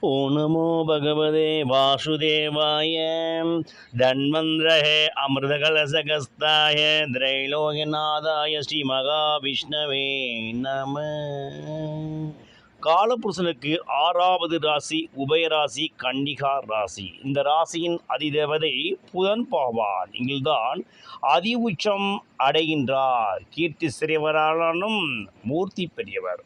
ஓ நமோ பகவதே வாசுதேவாய தன்வந்திரஹே அமிர்தகலசகஸ்தாய திரைலோகநாதாய ஸ்ரீ மகாவிஷ்ணவே நம காலபுருஷனுக்கு ஆறாவது ராசி உபயராசி கன்னிகா ராசி. இந்த ராசியின் அதிதேவதை புதன் பாவான் இங்கில்தான் அதி உச்சம் அடைகின்றார். கீர்த்தி சிறியவரானும் மூர்த்தி பெரியவர்.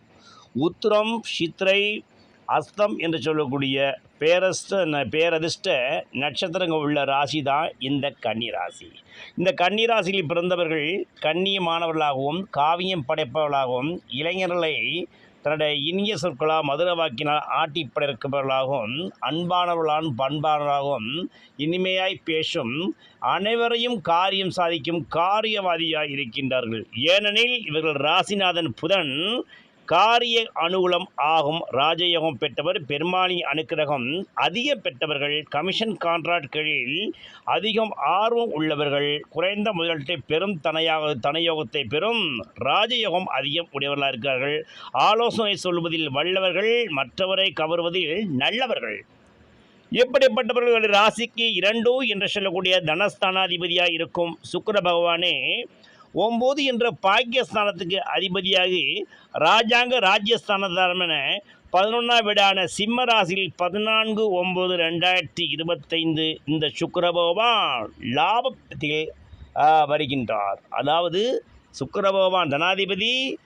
உத்திரம் சித்திரை அஸ்தம் என்று சொல்லக்கூடிய பேரஸ்ட ந- பேரதிர்ஷ்ட நட்சத்திரங்கள் உள்ள ராசி தான் இந்த கன்னி ராசி. இந்த கன்னி ராசியில் பிறந்தவர்கள் கண்ணியமானவர்களாகவும் காவியம் படைப்பவர்களாகவும் இளைஞர்களை தன்னுடைய இனிய சொற்களால் மதுர வாக்கினால் ஆட்டி படைப்பவர்களாகவும் அன்பானவர்களான் பண்பானவர்களாகவும் இனிமையாய் பேசும் அனைவரையும் காரியம் சாதிக்கும் காரியவாதியாக இருக்கின்றார்கள். ஏனெனில் இவர்கள் ராசிநாதன் புதன் காரிய அனுகூலம் ஆகும் ராஜயோகம் பெற்றவர் பெருமாளி அனுக்கிரகம் அதிக பெற்றவர்கள் கமிஷன் கான்ட்ராக்ட்களில் அதிகம் ஆர்வம் உள்ளவர்கள் குறைந்த முதலீட்டை பெரும் தனையாக தனயோகத்தை பெறும் ராஜயோகம் அதிகம் உடையவர்களாக இருக்கிறார்கள். ஆலோசனை சொல்வதில் வல்லவர்கள் மற்றவரை கவர்வதில் நல்லவர்கள். எப்படிப்பட்டவர்கள்? ராசிக்கு இரண்டு என்று சொல்லக்கூடிய தனஸ்தானாதிபதியாக இருக்கும் சுக்கர பகவானே ஒம்பது என்ற பாக்கியஸ்தானத்துக்கு அதிபதியாகி ராஜாங்க ராஜ்யஸ்தானதாரமென பதினொன்றாம் வீடான சிம்ம ராசியில் பதினான்கு ஒம்பது ரெண்டாயிரத்தி இருபத்தைந்து இந்த சுக்கரபகவான் லாபத்தில் வருகின்றார். அதாவது சுக்கரபகவான் தனாதிபதி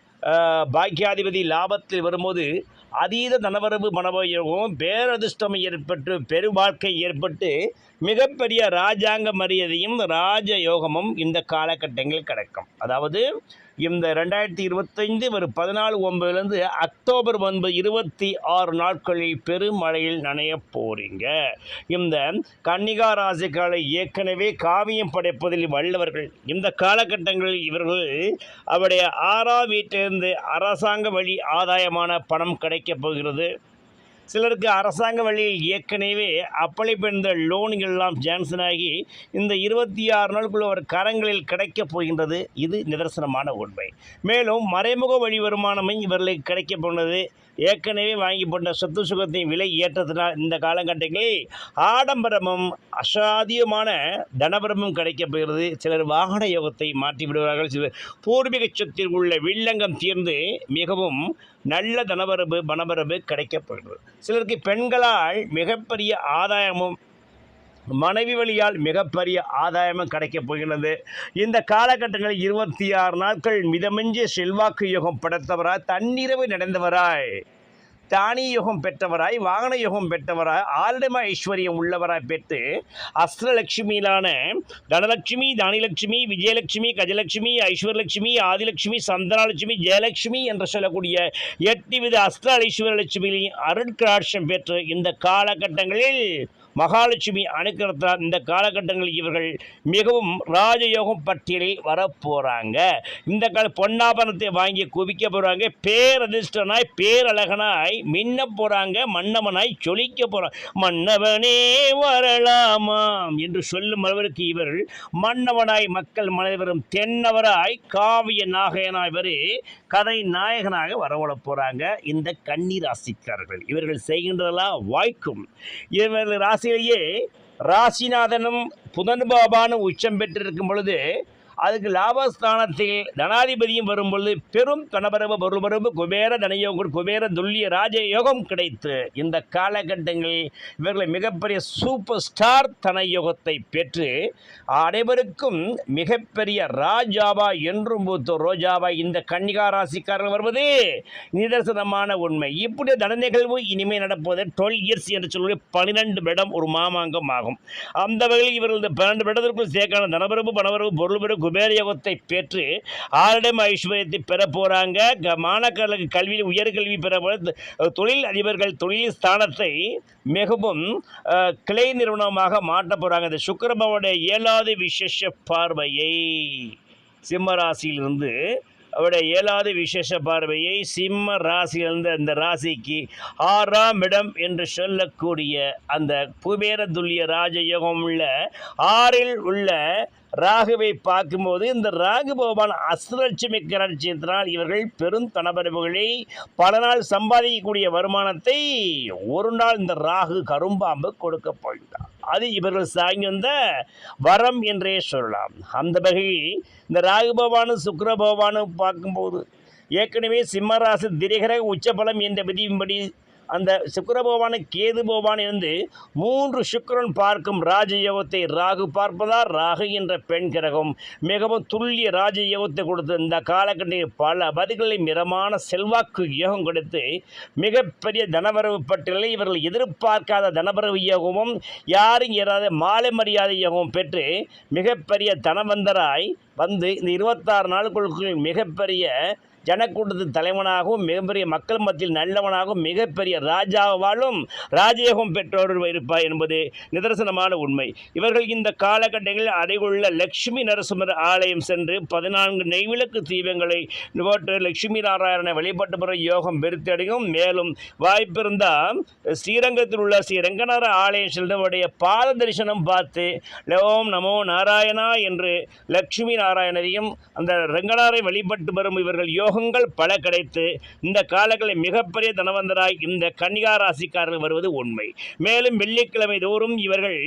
பாக்கியாதிபதி லாபத்தில் வரும்போது அதீத தனவரவு மனவயோகம் பேரதிர்ஷ்டம் ஏற்பட்டு பெருவாழ்க்கை ஏற்பட்டு மிகப்பெரிய ராஜாங்க மரியாதையும் ராஜயோகமும் இந்த காலகட்டங்களில் கிடைக்கும். அதாவது இந்த ரெண்டாயிரத்தி இருபத்தைந்து ஒரு பதினாலு ஒன்பதுலேருந்து அக்டோபர் ஒன்பது இருபத்தி ஆறு நாட்களில் பெருமழையில் நனைய போகிறீங்க இந்த கன்னிகா ராசிக்காலை ஏற்கனவே காவியம் படைப்பதில் வல்லவர்கள். இந்த காலகட்டங்களில் இவர்கள் அவருடைய ஆறாம் வீட்டிலிருந்து அரசாங்க வழி ஆதாயமான பணம் கிடைக்கப் போகிறது. சிலருக்கு அரசாங்க வழியில் ஏற்கனவே அப்ளை பண்ண லோன்கள் எல்லாம் ஜான்சன் ஆகி இந்த இருபத்தி ஆறு நாளுக்குள்ள ஒரு கரங்களில் கிடைக்கப் போகின்றது. இது நிதர்சனமான உண்மை. மேலும் மறைமுக வழி வருமானமும் இவர்களுக்கு கிடைக்கப் போனது. ஏற்கனவே வாங்கி போட்ட சொத்து சுகத்தின் விலை ஏற்றத்தினால் இந்த காலகட்டங்களில் ஆடம்பரமும் அசாத்தியமான தனபரமும் கிடைக்கப் போகிறது. சிலர் வாகன யோகத்தை மாற்றி விடுவார்கள். சிலர் பூர்வீக சொத்தில் உள்ள வில்லங்கம் தீர்ந்து மிகவும் நல்ல தனவரவு கிடைக்கப் கிடைக்கப்படுகிறது சிலருக்கு பெண்களால் மிகப்பெரிய ஆதாயமும் மனைவி வழியால் மிகப்பெரிய ஆதாயமும் கிடைக்கப் போகிறது இந்த காலகட்டங்களில் இருபத்தி ஆறு நாட்கள் மிதமிஞ்சிய செல்வாக்கு யோகம் படைத்தவராய் தன்னிரவு நடந்தவராய் தானி யுகம் பெற்றவராய் வாகன யுகம் பெற்றவராய் ஆரிடம ஐஸ்வர்யம் உள்ளவராய் பெற்று அஸ்திரலட்சுமியிலான தனலட்சுமி தானிலட்சுமி விஜயலட்சுமி கஜலட்சுமி ஐஸ்வர்லட்சுமி ஆதிலட்சுமி சந்தனலட்சுமி ஜெயலட்சுமி என்று சொல்லக்கூடிய எட்டு வித அஸ்திர ஐஸ்வர்யலட்சுமியின் அருட்கடாட்சம் பெற்று இந்த காலகட்டங்களில் மகாலட்சுமி அனுக்கிறதால் இந்த காலகட்டங்களில் இவர்கள் மிகவும் ராஜயோகம் பட்டியலில் வரப்போகிறாங்க இந்த கால பொன்னாபரணத்தை வாங்கி குவிக்க போகிறாங்க பேரதிர்ஷ்டனாய் பேரழகனாய் மின்ன போகிறாங்க மன்னவனாய் சொலிக்க போகிறாங்க மன்னவனே வரலாமாம் என்று சொல்லும் அளவிற்கு இவர்கள் மன்னவனாய் மக்கள் மனைவரும் தென்னவராய் காவிய நாயகனாய் வரு கதை நாயகனாக வரவழப் போகிறாங்க இந்த கன்னி ராசிக்காரர்கள். இவர்கள் செய்கின்றதெல்லாம் வாய்க்கும். இவர்கள் ராசி ராசியிலேயே ராசிநாதனும் புதன் பாபானும் உச்சம் பெற்றிருக்கும் பொழுது அதுக்கு லாபஸ்தானத்தில் தனாதிபதியும் வரும்பொழுது பெரும் தனபரவு பொருள்பரவு குபேர தனயோகம் குபேர துல்லிய ராஜயோகம் கிடைத்து இந்த காலகட்டங்களில் இவர்களை மிகப்பெரிய சூப்பர் ஸ்டார் தனயோகத்தை பெற்று அனைவருக்கும் மிகப்பெரிய ராஜாவா என்றும் பூத்த ரோஜாவா இந்த கன்னிகா ராசிக்காரர்கள் வருவது நிதர்சனமான உண்மை. இப்படி தன நிகழ்வு இனிமேல் நடப்பது டுவெல் இயர்ஸ் என்று சொல்லக்கூடிய பன்னிரெண்டு விடம் ஒரு மாமாங்கம் ஆகும். அந்த வகையில் இவர்கள் இந்த பன்னெண்டு விடத்திற்குள் சேர்க்கான தனபரவு பணவரவு பொருள்பரவு குபேரயோகத்தை பெற்று ஆரிடம் ஐஸ்வர்யத்தை பெற போகிறாங்க க- மாணவர்களுக்கு கல்வியில் உயர்கல்வி பெற தொழில் அதிபர்கள் தொழில் ஸ்தானத்தை மிகவும் கிளை நிறுவனமாக மாற்ற போகிறாங்க இந்த சுக்கரபவனுடைய ஏழாவது விசேஷ பார்வையை சிம்மராசியிலிருந்து அவருடைய ஏழாவது விசேஷ பார்வையை சிம்ம ராசியிலிருந்து அந்த ராசிக்கு ஆறாம் இடம் என்று சொல்லக்கூடிய அந்த குபேர துல்லிய ராஜயோகம் உள்ள ஆறில் உள்ள ராகுவை பார்க்கும்போது இந்த ராகு பகவான் அஸ்திரட்சுமி கரட்சியத்தினால் இவர்கள் பெரும் தனபரவுகளை பல நாள் சம்பாதிக்கக்கூடிய வருமானத்தை ஒரு நாள் இந்த ராகு கரும்பாம்பு கொடுக்க போகிறார் அது இவர்கள் சாங்கி வந்த வரம் என்றே சொல்லலாம். அந்த வகையில் இந்த ராகு பகவானும் சுக்கர பகவானும் பார்க்கும்போது ஏற்கனவே சிம்மராசு திரிகரக உச்சபலம் என்ற விதியின்படி அந்த சுக்கர பகவானை கேது பகவான் இருந்து மூன்று சுக்கரன் பார்க்கும் ராஜயோகத்தை ராகு பார்ப்பதால் ராகு என்ற பெண் கிரகம். மிகவும் துல்லிய ராஜயோகத்தை கொடுத்து இந்த காலகட்டத்தில் பல பதிகளில் மிரமான செல்வாக்கு யோகம் கொடுத்து மிகப்பெரிய தனவரவு பட்டியலில் இவர்கள் எதிர்பார்க்காத தனவரவு யோகமும் யாரும் ஏறாத மாலை மரியாதை யோகமும் பெற்று மிகப்பெரிய தனவந்தராய் வந்து இந்த இருபத்தாறு நாளுக்குள் மிகப்பெரிய ஜனக்கூட்டத்தின் தலைவனாகவும் மிகப்பெரிய மக்கள் மத்தியில் நல்லவனாகவும் மிகப்பெரிய ராஜாவாலும் ராஜயோகம் பெற்றோர் இருப்பார் என்பது நிதர்சனமான உண்மை. இவர்கள் இந்த காலகட்டங்களில் அருகுள்ள லட்சுமி நரசிம்மர் ஆலயம் சென்று பதினான்கு நெய்விளக்கு தீபங்களை போட்டு லட்சுமி நாராயணனை வழிபட்டு பெற யோகம் பெருத்தடையும் மேலும் வாய்ப்பிருந்தால் ஸ்ரீரங்கத்தில் உள்ள ஸ்ரீ ரங்கநாத ஆலயம் செல்வடைய பாத தரிசனம் பார்த்து ஓம் நமோ நாராயணா என்று லட்சுமி நாராயணரையும் அந்த ரங்கநாரை வழிபட்டு வரும் இவர்கள் யோகங்கள் பல கிடைத்து இந்த காலங்களில் மிகப்பெரிய தனவந்தராய் இந்த கன்னிகா ராசிக்காரர்கள் வருவது உண்மை. மேலும் வெள்ளிக்கிழமை தோறும் இவர்கள்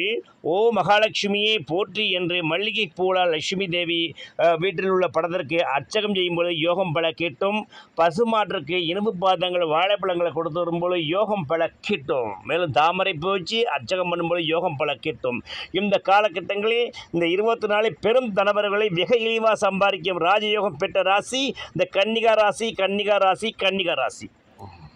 ஓ மகாலட்சுமியே போற்றி என்று மல்லிகை பூலால் லட்சுமி தேவி வீட்டில் உள்ள படத்திற்கு அர்ச்சகம் செய்யும்போது யோகம் பல கிட்டும். பசுமாற்றுக்கு இனிப்பு பாதங்கள் வாழைப்பழங்களை கொடுத்து வரும்போது யோகம் பல கிட்டும். மேலும் தாமரை பூச்சி அர்ச்சகம் பண்ணும்போது யோகம் பல கிட்டும். இந்த காலகட்டங்களில் இந்த இருபத்தி நாலு பெரும் தனவர்களை மிக இழிவாக சம்பாதிக்கும் ராஜயோகம் பெற்ற ராசி இந்த கன்னிகா ராசி கன்னிகா ராசி கன்னிகா ராசி